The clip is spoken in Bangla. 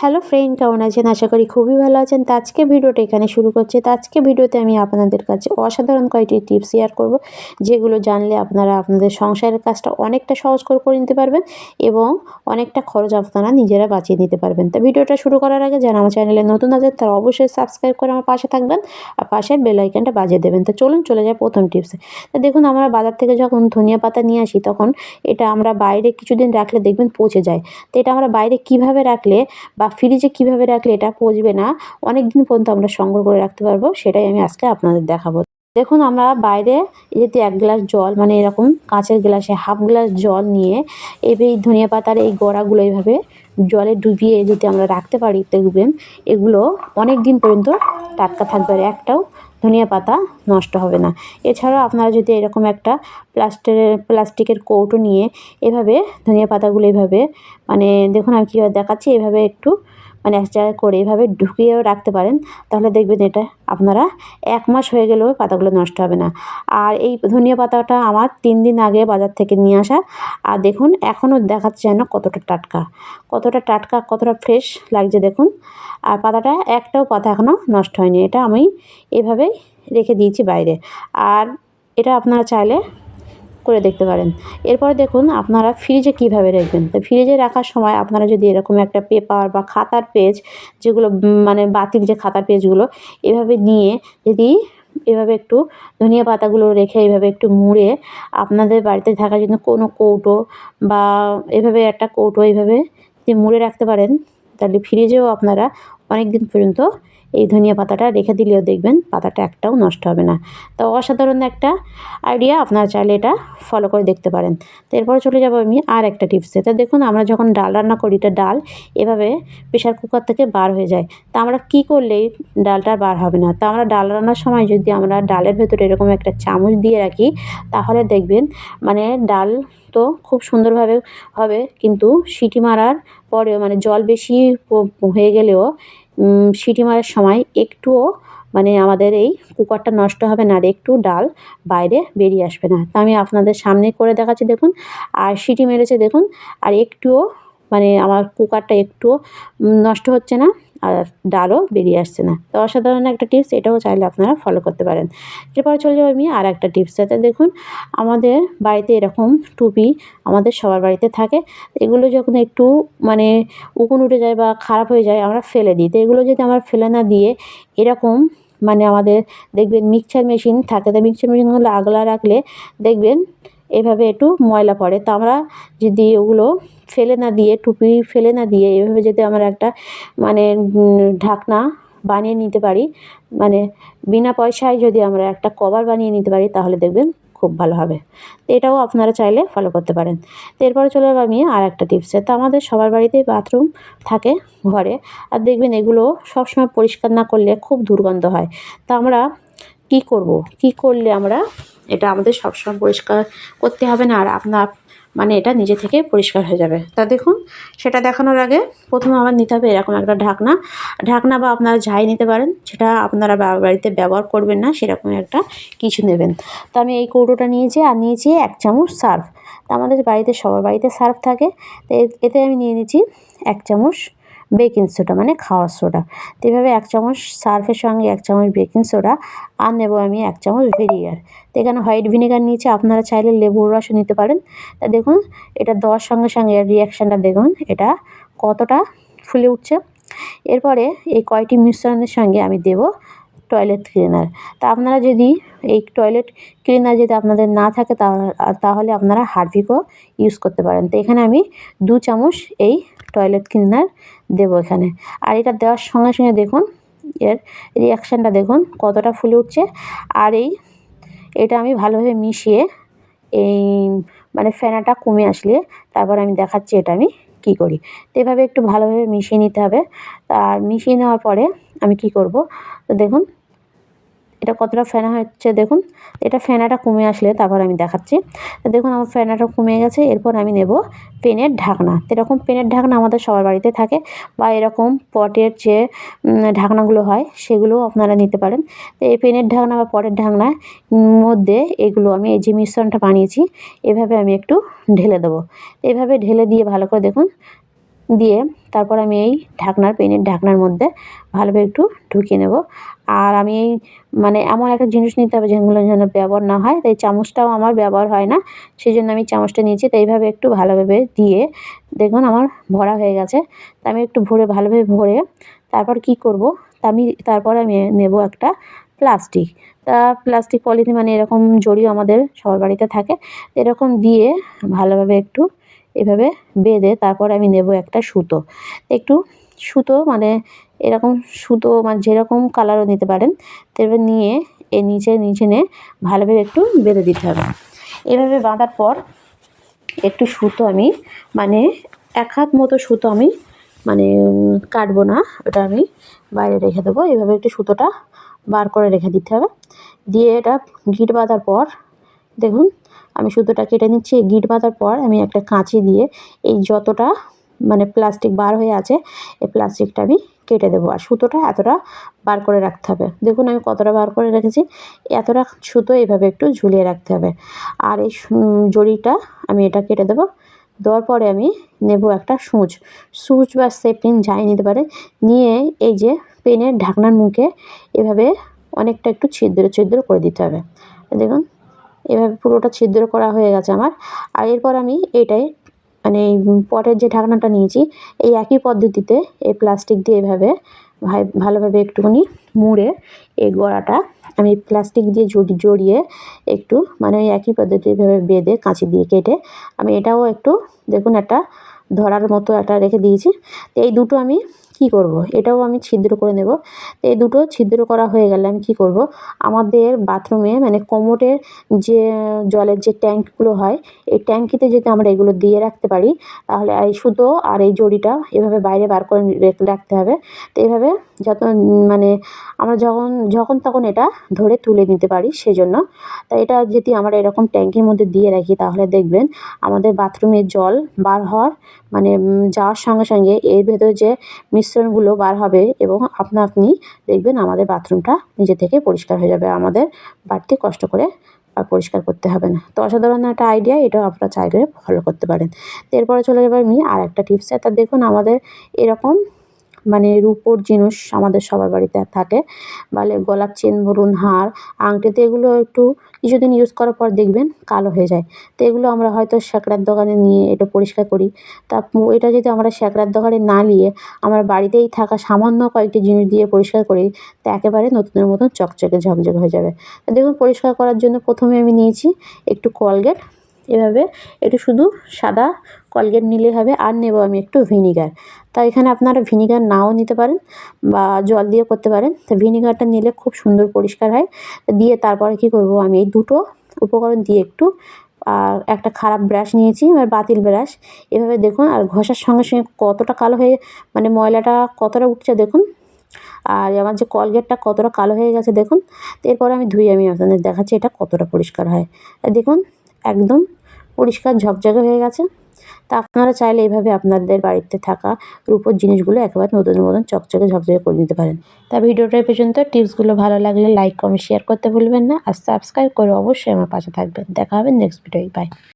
হ্যালো ফ্রেন্ড, কেমন আছেন? আশা করি খুবই ভালো আছেন। তো আজকে ভিডিওটা এখানে শুরু করছে। তো আজকে ভিডিওতে আমি আপনাদের কাছে অসাধারণ কয়েকটি টিপস শেয়ার করব, যেগুলো জানলে আপনারা আপনাদের সংসারের কাজটা অনেকটা সহজ করে করে নিতে পারবেন এবং অনেকটা খরচ আপনারা নিজেরা বাঁচিয়ে নিতে পারবেন। তো ভিডিওটা শুরু করার আগে যারা আমার চ্যানেলে নতুন আছেন, তারা অবশ্যই সাবস্ক্রাইব করে আমার পাশে থাকবেন আর পাশের বেল আইকনটা বাজিয়ে দেবেন। তো চলুন চলে যায় প্রথম টিপসে। তো দেখুন, আমরা বাজার থেকে যখন ধনিয়া পাতা নিয়ে আসি, তখন এটা আমরা বাইরে কিছুদিন রাখলে দেখবেন পচে যায়। তো এটা আমরা বাইরে কীভাবে রাখলে বা ফ্রিজে কীভাবে রাখলে এটা পচবে না অনেক দিন পর্যন্ত আমরা সংগ্রহ করে রাখতে পারব, সেটাই আমি আজকে আপনাদের দেখাবো। দেখুন, আমরা বাইরে যদি এক গ্লাস জল মানে এরকম কাঁচের গ্লাসে হাফ গ্লাস জল নিয়ে এই ধনিয়া পাতার এই গোড়াগুলো এইভাবে জলে ডুবিয়ে যদি আমরা রাখতে পারি দেখবেন এগুলো অনেক দিন পর্যন্ত টাটকা থাকবে আর একটাও ধনিয়া পাতা নষ্ট হবে না। এছাড়াও আপনারা যদি এরকম একটা প্লাস্টিকের প্লাস্টিকের কৌটো নিয়ে এভাবে ধনিয়া পাতাগুলো এভাবে মানে দেখুন আমি কীভাবে দেখাচ্ছি, এভাবে একটু মানে এক জায়গায় করে এভাবে ঢুকিয়েও রাখতে পারেন, তাহলে দেখবেন এটা আপনারা এক মাস হয়ে গেলেও পাতাগুলো নষ্ট হবে না। আর এই ধনিয়া পাতাটা আমার তিন দিন আগে বাজার থেকে নিয়ে আসা। আর দেখুন, এখনও দেখাচ্ছে যেন কতটা টাটকা। কতটা টাটকা, কতটা ফ্রেশ লাগছে দেখুন। আর পাতাটা, একটাও পাতা এখনও নষ্ট হয়নি। এটা আমি এভাবেই রেখে দিয়েছি বাইরে। আর এটা আপনারা চাইলে করে দেখতে পারেন। এরপরে দেখুন আপনারা ফ্রিজে কীভাবে রাখবেন। তো ফ্রিজে রাখার সময় আপনারা যদি এরকম একটা পেপার বা খাতার পেজ যেগুলো মানে বাতিল যে খাতার পেজগুলো এভাবে নিয়ে যদি এভাবে একটু ধনিয়া পাতাগুলো রেখে এভাবে একটু মুড়ে আপনাদের বাড়িতে থাকার জন্য কোনো কৌটো বা এভাবে একটা কৌটো এইভাবে যদি মুড়ে রাখতে পারেন, তাহলে ফ্রিজেও আপনারা অনেক দিন পর্যন্ত এই ধনিয়া পাতাটা রেখে দিলেও দেখবেন পাতাটা একটাও নষ্ট হবে না। তো অসাধারণ একটা আইডিয়া আপনারা চাইলে এটা ফলো করে দেখতে পারেন। তো এরপরে চলে যাব আমি আর একটা টিপসে তো দেখুন, আমরা যখন ডাল রান্না করি এটা ডাল এভাবে প্রেশার কুকার থেকে বার হয়ে যায়। তা আমরা কী করলেই ডালটা বার হবে না? তা আমরা ডাল রান্নার সময় যদি আমরা ডালের ভেতরে এরকম একটা চামচ দিয়ে রাখি, তাহলে দেখবেন মানে ডাল তো খুব সুন্দরভাবে হবে, কিন্তু সিটি মারার পরেও মানে জল বেশি হয়ে গেলেও সিটি মারার সময় একটুও মানে আমাদের এই কুকারটা নষ্ট হবে না আর একটু ডাল বাইরে বেরিয়ে আসবে না। তা আমি আপনাদের সামনে করে দেখাচ্ছি দেখুন, আর সিটি মেরেছে দেখুন, আর একটুও মানে আমার কুকারটা একটুও নষ্ট হচ্ছে না আর ডালও বেরিয়ে আসছে না। তো অসাধারণ একটা টিপস এটাও চাইলে আপনারা ফলো করতে পারেন। এরপরে চলে যাব আমি আর একটা টিপস যাতে দেখুন, আমাদের বাড়িতে এরকম টুপি আমাদের সবার বাড়িতে থাকে। এগুলো যখন একটু মানে উকুন উঠে যায় বা খারাপ হয়ে যায়, আমরা ফেলে দিই। তো এগুলো যদি আমরা ফেলে না দিয়ে এরকম মানে আমাদের দেখবেন মিক্সচার মেশিন থাকে। তো মিক্সচার মেশিনগুলো আগলা রাখলে দেখবেন এভাবে একটু ময়লা পড়ে। তো আমরা যদি ওগুলো ফেলে না দিয়ে, টুপি ফেলে না দিয়ে এভাবে যদি আমরা একটা মানে ঢাকনা বানিয়ে নিতে পারি মানে বিনা পয়সায় যদি আমরা একটা কভার বানিয়ে নিতে পারি, তাহলে দেখবেন খুব ভালো হবে। তো এটাও আপনারা চাইলে ফলো করতে পারেন। তো এরপরে চলে যাব আমি আর একটা টিপসে তো আমাদের সবার বাড়িতেই বাথরুম থাকে ঘরে। আর দেখবেন এগুলো সবসময় পরিষ্কার না করলে খুব দুর্গন্ধ হয়। তা আমরা কী করব? কী করলে আমরা এটা আমাদের সবসময় পরিষ্কার করতে হবে না? আর আপনার মানে এটা নিজে থেকে পরিষ্কার হয়ে যাবে। তা দেখুন, সেটা দেখানোর আগে প্রথমে আমার নিতে হবে এরকম একটা ঢাকনা। ঢাকনা বা আপনারা যাই নিতে পারেন, সেটা আপনারা বাড়িতে ব্যবহার করবেন না সেরকম একটা কিছু নেবেন। তো আমি এই কৌটোটা নিয়েছি, আর নিয়েছি এক চামচ সার্ফ। তা আমাদের বাড়িতে সবার বাড়িতে সার্ফ থাকে। তো এতে আমি নিয়ে নিয়েছি এক চামচ বেকিং সোডা মানে খাওয়ার সোডা তো এভাবে এক চামচ সার্ফের সঙ্গে এক চামচ বেকিং সোডা আর নেব আমি এক চামচ ভিনিগার তো এখানে হোয়াইট ভিনেগার নিয়েছি, আপনারা চাইলে লেবুর রসও নিতে পারেন। তা দেখুন, এটা দেওয়ার সঙ্গে সঙ্গে রিয়াকশানটা দেখুন, এটা কতটা ফুলে উঠছে। এরপরে এই কয়টি মিশ্রণের সঙ্গে আমি দেব টয়লেট ক্লিনার তা আপনারা যদি এই টয়লেট ক্লিনার যদি আপনাদের না থাকে, তাহলে আপনারা হারপিকও ইউজ করতে পারেন। তো এখানে আমি দু চামচ এই টয়লেট ক্লিনার দেবো এখানে। আর এটা দেওয়ার সঙ্গে সঙ্গে দেখুন, এর রিয়াকশানটা দেখুন, কতটা ফুলে উঠছে। আর এই, এটা আমি ভালোভাবে মিশিয়ে এই মানে ফেনাটা কমে আসলে তারপর আমি দেখাচ্ছি এটা আমি কী করি। তো এভাবে একটু ভালোভাবে মিশিয়ে নিতে হবে। আর মিশিয়ে নেওয়ার পরে আমি কি করব? তো দেখুন এটা কতটা ফেনা হচ্ছে দেখুন। এটা ফেনাটা কমে আসলে তারপর আমি দেখাচ্ছি। দেখুন আমার ফেনাটা কমে গেছে, এরপর আমি নেব পেনের ঢাকনা। এরকম পেনের ঢাকনা আমাদের সবার বাড়িতে থাকে বা এরকম পটের যে ঢাকনাগুলো হয় সেগুলোও আপনারা নিতে পারেন। তো এই পেনের ঢাকনা বা পটের ঢাকনার মধ্যে এগুলো আমি এই যে মিশ্রণটা বানিয়েছি, এভাবে আমি একটু ঢেলে দেবো। এভাবে ঢেলে দিয়ে ভালো করে দেখুন, দিয়ে তারপর আমি এই ঢাকনার পেনের ঢাকনার মধ্যে ভালোভাবে একটু ঢুকিয়ে নেব। আর আমি এই মানে এমন একটা জিনিস নিতে হবে যেগুলো যেন ব্যবহার না হয়, তাই চামচটাও আমার ব্যবহার হয় না সেই জন্য আমি চামচটা নিয়েছি তো এইভাবে একটু ভালোভাবে দিয়ে দেখুন আমার ভরা হয়ে গেছে। তা আমি একটু ভরে, ভালোভাবে ভরে তারপর কি করব? তা আমি তারপর আমি নেব একটা প্লাস্টিক। তা প্লাস্টিক পলিথিন মানে এরকম জড়িও আমাদের সবার বাড়িতে থাকে, এরকম দিয়ে ভালোভাবে একটু এভাবে বেঁধে তারপর আমি নেব একটা সুতো। একটু সুতো মানে এরকম সুতো মানে যেরকম কালারও নিতে পারেন তো নিয়ে এ নিচে নিচে নিয়ে ভালোভাবে একটু বেঁধে দিতে হবে। এভাবে বাঁধার পর একটু সুতো আমি মানে এক হাত মতো সুতো আমি মানে কাটবো না, ওটা আমি বাইরে রেখে দেবো। এভাবে একটু সুতোটা বার করে রেখে দিতে হবে। দিয়ে এটা গিট বাঁধার পর দেখুন আমি সুতোটা কেটে নিচ্ছি, গিট বাঁধার পর আমি একটা কাঁচি দিয়ে এই যতটা মানে প্লাস্টিক বার হয়ে আছে, এই প্লাস্টিকটা আমি কেটে দেবো। আর সুতোটা এতটা বার করে রাখতে হবে। দেখুন আমি কতটা বার করে রেখেছি, এতটা সুতো এইভাবে একটু ঝুলিয়ে রাখতে হবে। আর এই জড়িটা আমি এটা কেটে দেবো, দেওয়ার পরে আমি নেব একটা সূচ। সূচ বা সেপিন যাই নিতে পারে, নিয়ে এই যে পেনের ঢাকনার মুখে এভাবে অনেকটা একটু ছিদ্র ছিদ্র করে দিতে হবে। দেখুন এভাবে পুরোটা ছিদ্র করা হয়ে গেছে আমার। আর এরপর আমি এটাই মানে পটের যে ঢাকনাটা নিয়েছি, এই একই পদ্ধতিতে এই প্লাস্টিক দিয়ে এভাবে ভালোভাবে একটুখানি মুড়ে এই গোড়াটা আমি প্লাস্টিক দিয়ে জড়িয়ে একটু মানে ওই একই পদ্ধতিভাবে বেঁধে কাঁচি দিয়ে কেটে আমি এটাও একটু, দেখুন একটা ধরার মতো একটা রেখে দিয়েছি। তো এই দুটো আমি কি করব। এটাও আমি ছিদ্র করে নেব এই দুটো ছিদ্র করা হয়ে গেলে আমি কি করব। আমাদের বাথরুমে মানে কোমোটের যে জলের যে ট্যাঙ্কগুলো হয়, এই ট্যাঙ্কিতে যদি আমরা এগুলো দিয়ে রাখতে পারি, তাহলে এই সুতো আর এই জড়িটা এভাবে বাইরে বার করে রাখতে হবে তো এইভাবে যত মানে আমরা যখন যখন তখন এটা ধরে তুলে নিতে পারি সেজন্য তাই এটা যদি আমরা এরকম ট্যাঙ্কির মধ্যে দিয়ে রাখি, তাহলে দেখবেন আমাদের বাথরুমের জল বার হওয়ার মানে যাওয়ার সঙ্গে সঙ্গে এর ভেতরে যে মিশ্রণগুলো বার হবে এবং আপনা আপনি দেখবেন আমাদের বাথরুমটা নিজে থেকে পরিষ্কার হয়ে যাবে। আমাদের বাড়তি কষ্ট করে পরিষ্কার করতে হবে না। তো অসাধারণ একটা আইডিয়া এটাও আপনারা চাইলে ফলো করতে পারেন। তো এরপরে চলে যাবে আমি আর একটা টিপস তা দেখুন, আমাদের এরকম মানে রূপোর জিনিস আমাদের সবার বাড়িতে থাকে। বলে গলার চেন বলুন হার, আংটিতে এগুলো একটু কিছুদিন ইউজ করার পর দেখবেন কালো হয়ে যায়। তো এগুলো আমরা হয়তো স্যাঁকড়ার দোকানে নিয়ে এটা পরিষ্কার করি। তা এটা যদি আমরা স্যাঁকড়ার দোকানে না নিয়ে আমরা বাড়িতেই থাকা সামান্য কয়েকটি জিনিস দিয়ে পরিষ্কার করি, তা একেবারে নতুনের মতন চকচকে ঝকঝকে হয়ে যাবে। দেখুন, পরিষ্কার করার জন্য প্রথমে আমি নিয়েছি একটু কলগেট এভাবে একটু শুধু সাদা কলগেট নিলে হবে, আর নেব আমি একটু ভিনিগার। তা এখানে আপনারা ভিনিগার নাও নিতে পারেন বা জল দিয়ে করতে পারেন। তো ভিনিগারটা নিলে খুব সুন্দর পরিষ্কার হয়। দিয়ে তারপরে কী করব আমি, এই দুটো উপকরণ দিয়ে একটু, আর একটা খারাপ ব্রাশ নিয়েছি, এবার বাতিল ব্রাশ। এভাবে দেখুন, আর ঘষার সঙ্গে সঙ্গে কতটা কালো হয়ে মানে ময়লাটা কতটা উঠছে দেখুন। আর আমার যে কলগেটটা কতটা কালো হয়ে গেছে দেখুন। এরপরে আমি ধুয়ে আমি আপনাদের দেখাচ্ছি এটা কতটা পরিষ্কার হয়। দেখুন, একদম পরিষ্কার ঝকঝকে হয়ে গেছে। তা আপনারা চাইলে এইভাবে আপনাদের বাড়িতে থাকা রূপোর জিনিসগুলো একেবারে নতুন মতন চকচকে ঝকঝকে করে নিতে পারেন। তা ভিডিওটা পর্যন্ত। টিপসগুলো ভালো লাগলে লাইক, কমেন্ট শেয়ার করতে ভুলবেন না। আর সাবস্ক্রাইব করে অবশ্যই আমার পাশে থাকবেন। দেখা হবে নেক্সট ভিডিও বাই